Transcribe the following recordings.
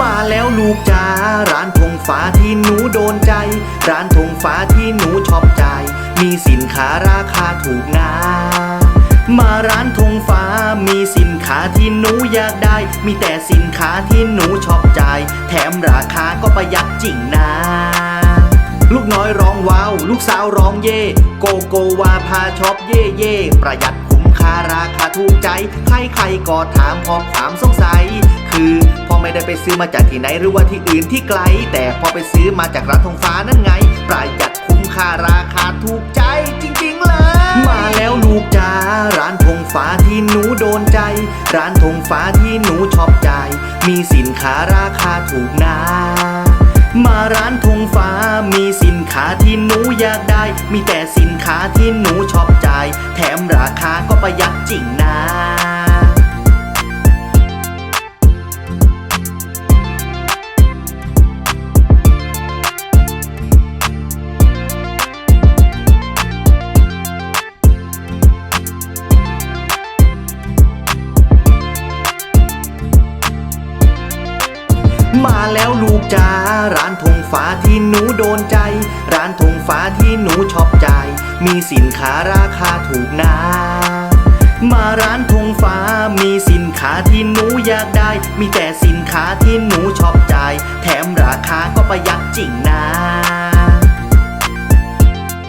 มาแล้วลูกจ้าร้านธงฟ้าที่หนูโดนใจ ร้านธงฟ้าที่หนูชอบใจ มีสินค้าราคาถูกนะมาร้านธงฟ้ามีสินค้าที่หนูอยากได้ มีแต่สินค้าที่หนูชอบใจ แถมราคาก็ประหยัดจริงนะลูกน้อยร้องว้าว ลูกสาวร้องเย่ โกโกวาพาช็อปเย่เย่ประหยัด คาราคาถูกใจ ใครใครก็ถามพอความสงสัย คือพอไม่ได้ไปซื้อมาจากที่ไหนหรือว่าที่อื่นที่ไกล แต่พอไปซื้อมาจากร้านธงฟ้านั่นไง ประหยัดคุ้มค่าราคาถูกใจจริง ๆ เลย มาแล้วลูกจ้าร้านธงฟ้าที่หนูโดนใจ ร้านธงฟ้าที่หนูชอบใจ มีสินค้าราคาถูกนะมาร้านธงฟ้ามีสินค้าที่หนูอยากได้ มีแต่สินค้าที่หนูชอบ ริงนะมาแล้วลูกจ้าร้านธงฟ้าที่หนูโดนใจ ร้านธงฟ้าที่หนูชอบใจ มีสินค้าราคาถูกนะ มาร้านธงฟ้ามีสินค้าที่หนูอยากได้ มีแต่สินค้าที่หนูชอบใจแถมราคาก็ประหยัดจริงนะ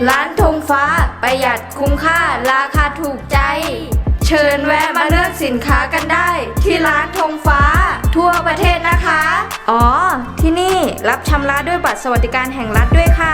ร้านธงฟ้าประหยัดคุ้มค่าราคาถูกใจ เชิญแวะมาเลือกสินค้ากันได้ ที่ร้านธงฟ้า ทั่วประเทศนะคะ อ๋อ ที่นี่รับชำระด้วยบัตรสวัสดิการแห่งรัฐด้วยค่ะ